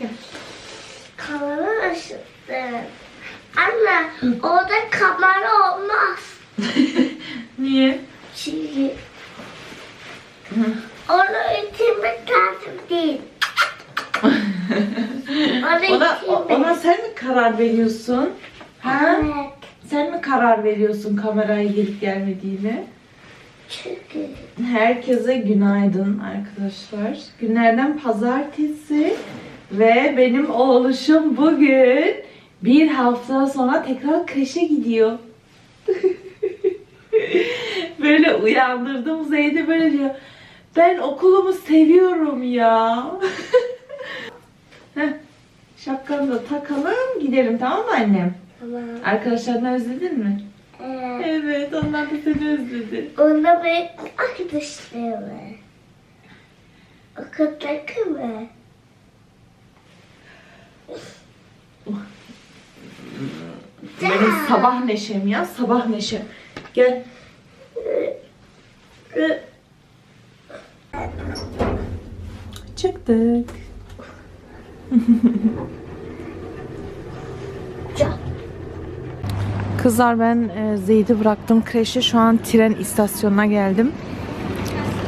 Gel. Kamera ışıkları. Anne orada kamera olmaz. Niye? Çünkü onu itilmek lazım değil. onu Ona, o- itilmek. ona sen mi karar veriyorsun? Ha? Evet. Sen mi karar veriyorsun kameraya gelip gelmediğine? Çünkü Herkese günaydın arkadaşlar. Günlerden pazartesi ve benim oğluşum bugün bir hafta sonra tekrar kreşe gidiyor. böyle uyandırdım Zeyd'i böyle diyor. Ben okulumu seviyorum ya. Heh, şapkanı da takalım gidelim tamam mı annem? ama Arkadaşlarını özledin mi? evet. Evet onlar da seni özledi. Onda benim arkadaşlarım. Okuldaki mı? Benim sabah neşem ya, sabah neşem. Gel. Çıktık. Can. Kızlar ben e, Zeyd'i bıraktım kreşe. Şu an tren istasyonuna geldim.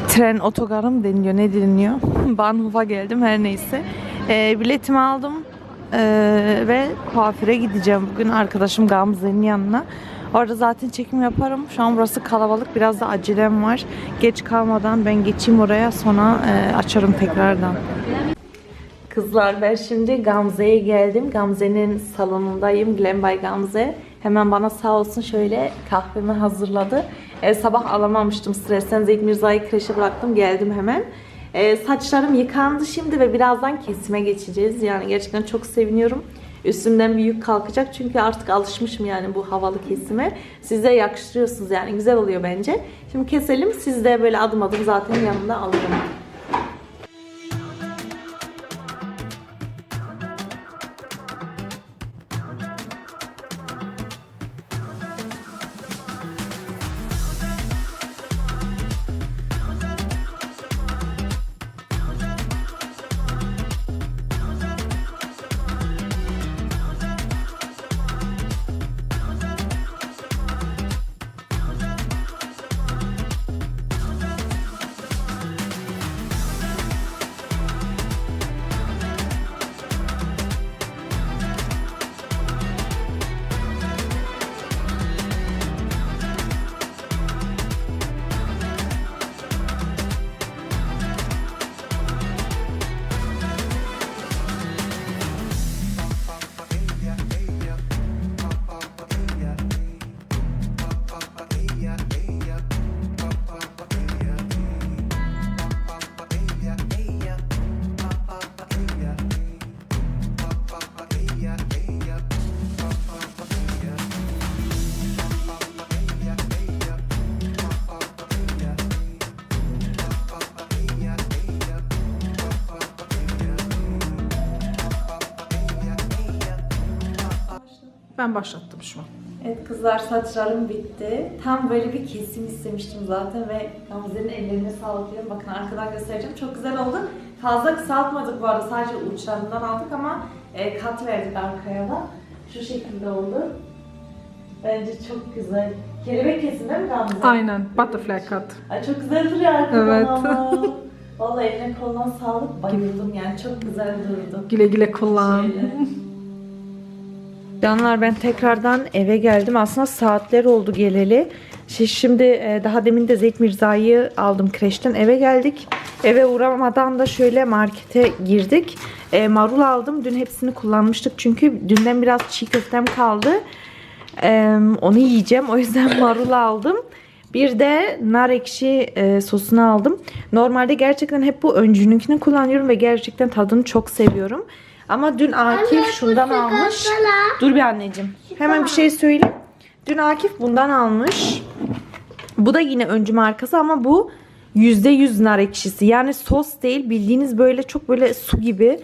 Tren otogarı mı deniliyor? Ne deniliyor? Bahnhof'a geldim her neyse. E, biletimi aldım. E, ve kuaföre gideceğim bugün arkadaşım Gamze'nin yanına. Orada zaten çekim yaparım. Şu an burası kalabalık. Biraz da acelem var. Geç kalmadan ben geçeyim oraya. Sonra e, açarım tekrardan. Kızlar ben şimdi Gamze'ye geldim. Gamze'nin salonundayım. Glenbay Gamze. Hemen bana sağ olsun şöyle kahvemi hazırladı. Ee, sabah alamamıştım stresten. Zeyt Mirza'yı kreşe bıraktım. Geldim hemen. Ee, saçlarım yıkandı şimdi ve birazdan kesime geçeceğiz. Yani gerçekten çok seviniyorum. Üstümden bir yük kalkacak çünkü artık alışmışım yani bu havalı kesime. Siz yakıştırıyorsunuz yani güzel oluyor bence. Şimdi keselim. Siz de böyle adım adım zaten yanımda alırım. Ben başlattım şu an. Evet kızlar saçlarım bitti. Tam böyle bir kesim istemiştim zaten ve Gamze'nin ellerine sağlık diyorum. Bakın arkadan göstereceğim. Çok güzel oldu. Fazla kısaltmadık bu arada. Sadece uçlarından aldık ama e, kat verdik arkaya da. Şu şekilde oldu. Bence çok güzel. Kelebek kesim değil mi Gamze? Aynen. Butterfly cut. Ay çok güzel duruyor arkadan Evet. ama. Vallahi eline koluna sağlık. Bayıldım yani. Çok güzel durdu. Güle güle kullan. Şöyle. Canlar ben tekrardan eve geldim. Aslında saatler oldu geleli. Şi- Şimdi e, daha demin de Zeyt Mirza'yı aldım kreşten. Eve geldik. Eve uğramadan da şöyle markete girdik. E, marul aldım. Dün hepsini kullanmıştık. Çünkü dünden biraz çiğ köftem kaldı. E, onu yiyeceğim. O yüzden marul aldım. Bir de nar ekşi sosunu aldım. Normalde gerçekten hep bu öncününkini kullanıyorum ve gerçekten tadını çok seviyorum. Ama dün Akif şundan almış. Sigara. Dur bir anneciğim. Hemen bir şey söyleyeyim. Dün Akif bundan almış. Bu da yine öncü markası ama bu %100 nar ekşisi. Yani sos değil bildiğiniz böyle çok böyle su gibi.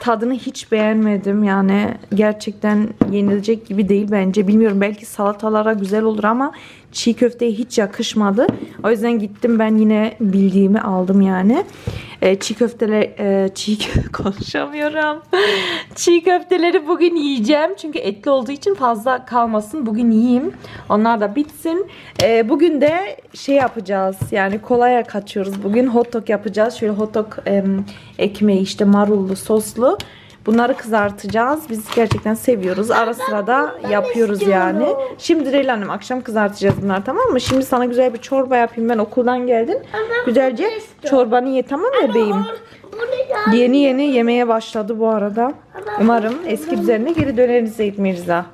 Tadını hiç beğenmedim. Yani gerçekten yenilecek gibi değil bence. Bilmiyorum belki salatalara güzel olur ama çiğ köfteye hiç yakışmadı. O yüzden gittim ben yine bildiğimi aldım yani. E, çiğ köfteler e, çiğ konuşamıyorum. çiğ köfteleri bugün yiyeceğim. Çünkü etli olduğu için fazla kalmasın. Bugün yiyeyim. Onlar da bitsin. E, bugün de şey yapacağız. Yani kolaya kaçıyoruz. Bugün hot dog yapacağız. Şöyle hot dog em, ekmeği işte marullu, soslu. Bunları kızartacağız. Biz gerçekten seviyoruz. Ara sıra da yapıyoruz yani. Şimdi Reyla Hanım akşam kızartacağız bunlar tamam mı? Şimdi sana güzel bir çorba yapayım. Ben okuldan geldim. Güzelce çorbanı ye tamam mı bebeğim? Yeni yeni yemeye başladı bu arada. Umarım eski düzenine geri döneriz Zeyd Mirza.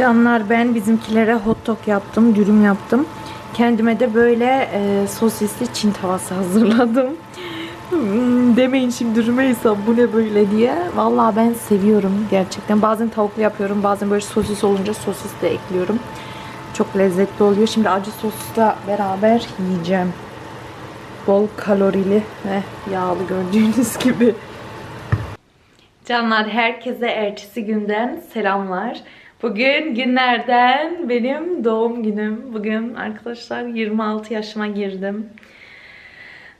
Canlar ben bizimkilere hot dog yaptım, dürüm yaptım. Kendime de böyle e, sosisli Çin tavası hazırladım. Hmm, Demeyin şimdi Rümeysa bu ne böyle diye. Vallahi ben seviyorum gerçekten. Bazen tavuklu yapıyorum. Bazen böyle sosis olunca sosis de ekliyorum. Çok lezzetli oluyor. Şimdi acı sosla beraber yiyeceğim. Bol kalorili ve yağlı gördüğünüz gibi. Canlar herkese ertesi günden selamlar. Bugün günlerden benim doğum günüm. Bugün arkadaşlar 26 yaşıma girdim.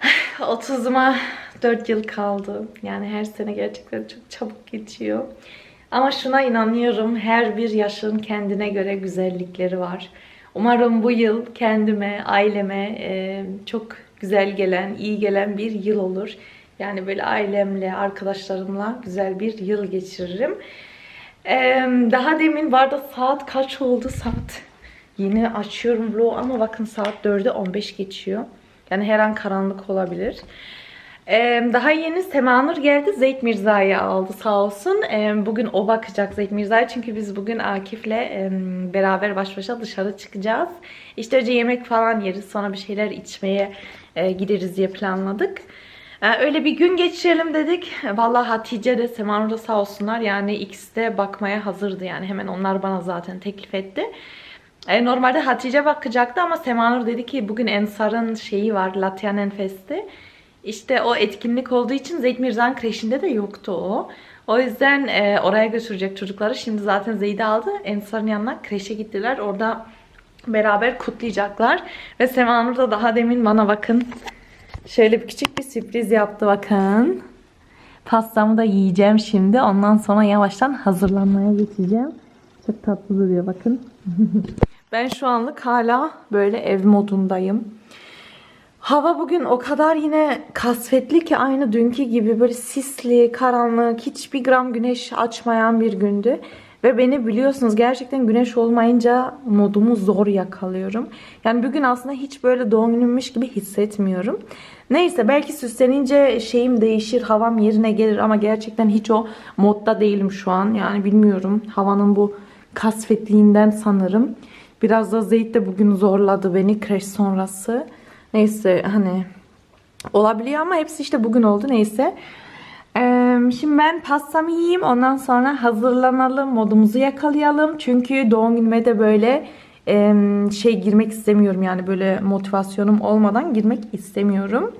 30'uma 4 yıl kaldı. Yani her sene gerçekten çok çabuk geçiyor. Ama şuna inanıyorum. Her bir yaşın kendine göre güzellikleri var. Umarım bu yıl kendime, aileme e, çok güzel gelen, iyi gelen bir yıl olur. Yani böyle ailemle, arkadaşlarımla güzel bir yıl geçiririm. E, daha demin vardı saat kaç oldu saat? Yine açıyorum vlog ama bakın saat 4'e 15 geçiyor. Yani her an karanlık olabilir. Ee, daha yeni Semanur geldi. Zeyd Mirza'yı aldı sağ olsun. Ee, bugün o bakacak Zeyd Mirza'ya. Çünkü biz bugün Akif'le e, beraber baş başa dışarı çıkacağız. İşte önce yemek falan yeriz. Sonra bir şeyler içmeye e, gideriz diye planladık. Ee, öyle bir gün geçirelim dedik. Vallahi Hatice de Semanur da sağ olsunlar. Yani ikisi de bakmaya hazırdı. Yani hemen onlar bana zaten teklif etti. E, normalde Hatice bakacaktı ama Semanur dedi ki bugün Ensar'ın şeyi var Latyanen Festi. İşte o etkinlik olduğu için Zeyd Mirza'nın kreşinde de yoktu o. O yüzden e, oraya götürecek çocukları. Şimdi zaten Zeyd'i aldı. Ensar'ın yanına kreşe gittiler. Orada beraber kutlayacaklar. Ve Semanur da daha demin bana bakın. Şöyle bir küçük bir sürpriz yaptı bakın. Pastamı da yiyeceğim şimdi. Ondan sonra yavaştan hazırlanmaya geçeceğim. Çok tatlı duruyor bakın. Ben şu anlık hala böyle ev modundayım. Hava bugün o kadar yine kasvetli ki aynı dünkü gibi böyle sisli, karanlık, hiçbir gram güneş açmayan bir gündü. Ve beni biliyorsunuz gerçekten güneş olmayınca modumu zor yakalıyorum. Yani bugün aslında hiç böyle doğum günümmüş gibi hissetmiyorum. Neyse belki süslenince şeyim değişir, havam yerine gelir ama gerçekten hiç o modda değilim şu an. Yani bilmiyorum havanın bu kasvetliğinden sanırım. Biraz da Zeyt de bugün zorladı beni kreş sonrası. Neyse hani olabiliyor ama hepsi işte bugün oldu neyse. Ee, şimdi ben pastamı yiyeyim ondan sonra hazırlanalım modumuzu yakalayalım. Çünkü doğum günüme de böyle şey girmek istemiyorum yani böyle motivasyonum olmadan girmek istemiyorum.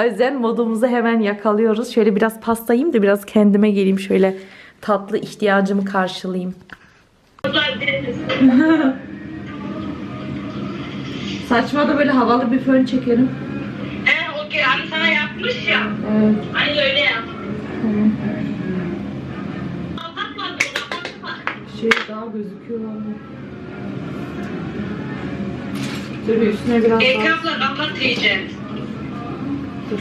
O yüzden modumuzu hemen yakalıyoruz. Şöyle biraz pasta yiyeyim de biraz kendime geleyim şöyle tatlı ihtiyacımı karşılayayım. Saçma da böyle havalı bir fön çekerim. He okey hani sana yapmış ya. Evet. Hani öyle yap. Şey daha gözüküyor abi. Dur üstüne biraz daha. Ekranla kapat. Dur.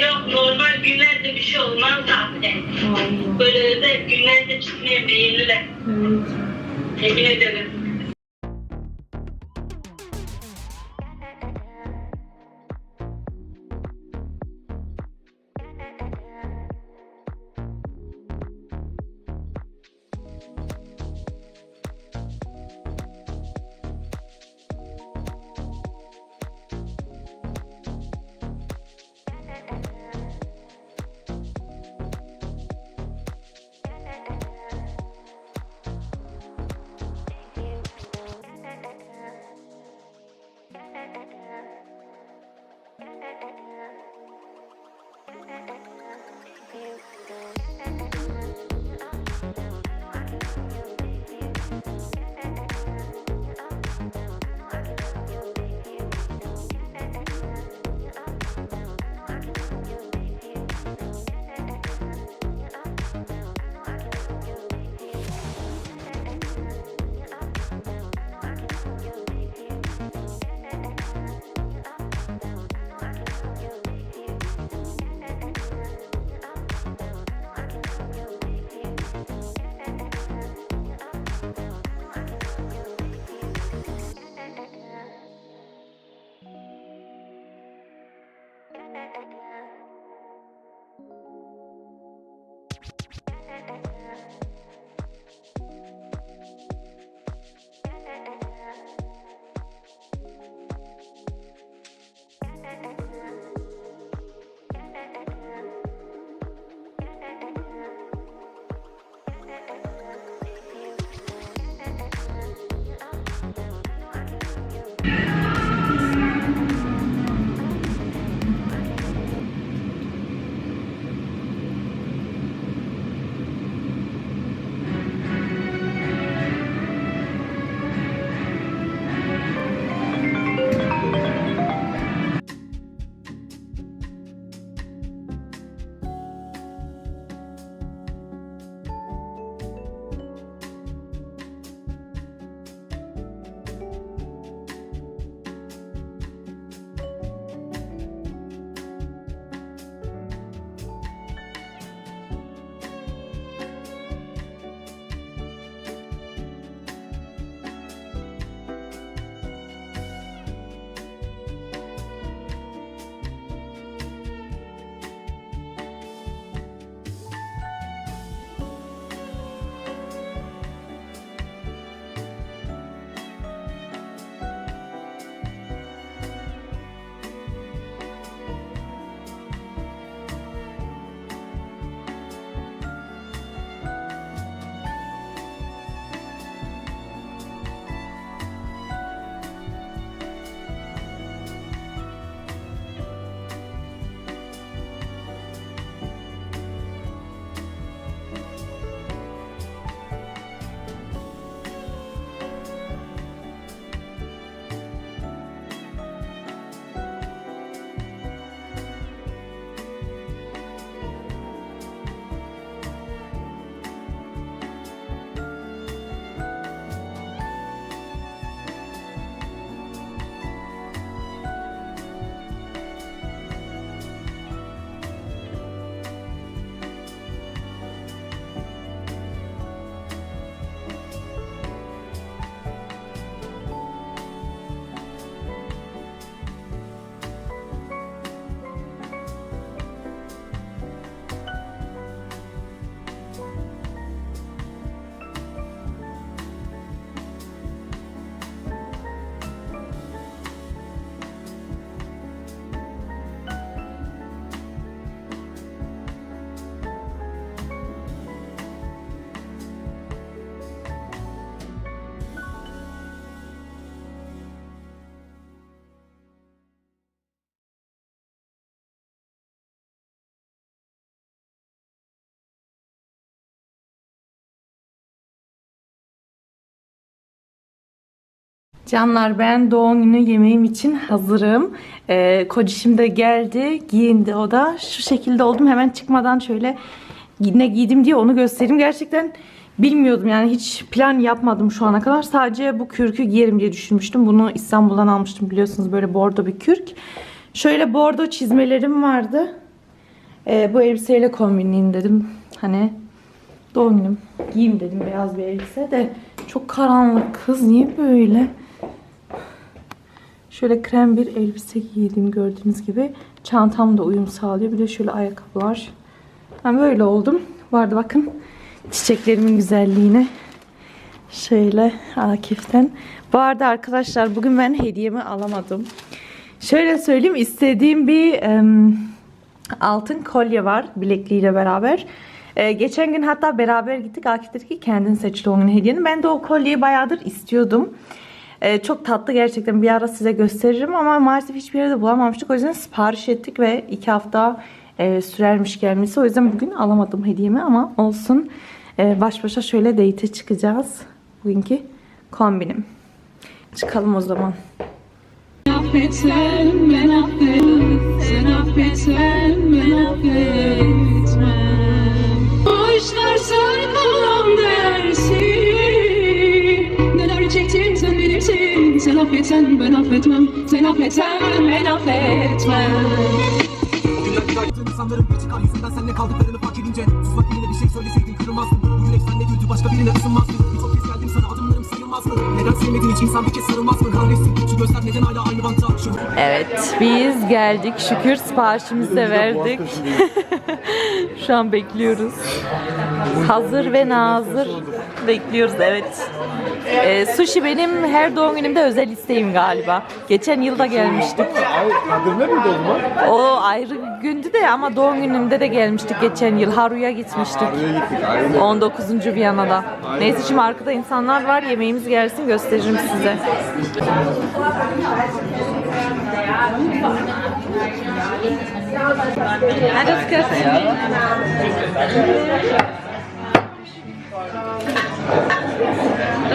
Yok normal günlerde bir şey olmaz zaten. Allah. Böyle özel günlerde çıkmaya meyilliler. Evet. Emin ederim. Canlar ben doğum günü yemeğim için hazırım. Ee, kocişim de geldi, giyindi o da. Şu şekilde oldum. Hemen çıkmadan şöyle ne giydim diye onu göstereyim. Gerçekten bilmiyordum yani hiç plan yapmadım şu ana kadar. Sadece bu kürkü giyerim diye düşünmüştüm. Bunu İstanbul'dan almıştım biliyorsunuz böyle bordo bir kürk. Şöyle bordo çizmelerim vardı. Ee, bu elbiseyle kombinleyeyim dedim. Hani doğum günüm giyeyim dedim beyaz bir elbise de çok karanlık kız niye böyle? Şöyle krem bir elbise giydim gördüğünüz gibi. Çantam da uyum sağlıyor. Bir de şöyle ayakkabılar. Ben böyle oldum. Vardı bakın çiçeklerimin güzelliğine. Şöyle Akif'ten. Bu arada arkadaşlar bugün ben hediyemi alamadım. Şöyle söyleyeyim istediğim bir em, altın kolye var bilekliğiyle beraber. Ee, geçen gün hatta beraber gittik. Akif dedi ki kendin seç doğum hediyeni. Ben de o kolyeyi bayağıdır istiyordum. Ee, çok tatlı gerçekten bir ara size gösteririm ama maalesef hiçbir yerde bulamamıştık. O yüzden sipariş ettik ve iki hafta e, sürermiş gelmesi. O yüzden bugün alamadım hediyemi ama olsun. Ee, baş başa şöyle date çıkacağız. Bugünkü kombinim. Çıkalım o zaman. affetsen ben affet Sen affetsen ben affetmem Sen affetsen ben affetmem Sen affetsen ben affetmem Günler bir aydın insanların bir çıkar yüzünden senle kaldıklarını fark edince Susmak yerine bir şey söyleseydin kırılmazdın Bu yürek senle güldü başka birine ısınmazdın Birçok kez geldim sana adımlarım sayılmaz mı? Neden sevmediğin hiç insan bir kez sarılmaz mı? Kahretsin şu gözler neden hala aynı bantta Şu Evet biz geldik şükür siparişimizi de verdik. Şu an bekliyoruz. Hazır ve nazır bekliyoruz evet. Ee, sushi benim her doğum günümde özel isteğim galiba. Geçen yılda gelmiştik. Ay Kadir'le miydi o zaman? O ayrı gündü de ama doğum günümde de gelmiştik geçen yıl. Haru'ya gitmiştik. Oraya gittik aynen. 19. Viyana'da. Neyse şimdi arkada insanlar var. Yemeğimiz gelsin gösteririm size. Hadi kız.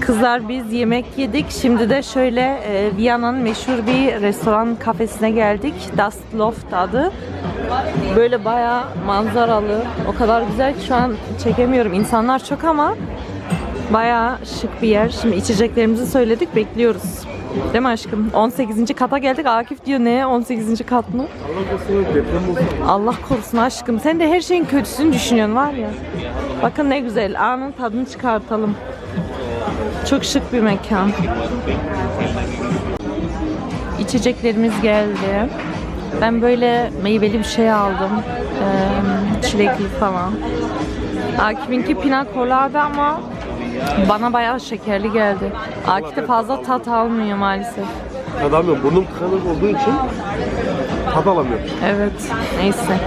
Kızlar biz yemek yedik. Şimdi de şöyle e, Viyana'nın meşhur bir restoran kafesine geldik. Das Loft adı. Böyle bayağı manzaralı. O kadar güzel ki şu an çekemiyorum. İnsanlar çok ama bayağı şık bir yer. Şimdi içeceklerimizi söyledik. Bekliyoruz. Değil mi aşkım? 18. kata geldik. Akif diyor ne? 18. kat mı? Allah korusun deprem olsun. Allah korusun aşkım. Sen de her şeyin kötüsünü düşünüyorsun var ya. Bakın ne güzel. Anın tadını çıkartalım. Çok şık bir mekan. İçeceklerimiz geldi. Ben böyle meyveli bir şey aldım. Ee, çilekli falan. Akif'inki pina colada ama bana bayağı şekerli geldi. Akif de fazla tat almıyor maalesef. Tad alamıyorum. Burnum tıkanık olduğu için tad alamıyorum. Evet, neyse.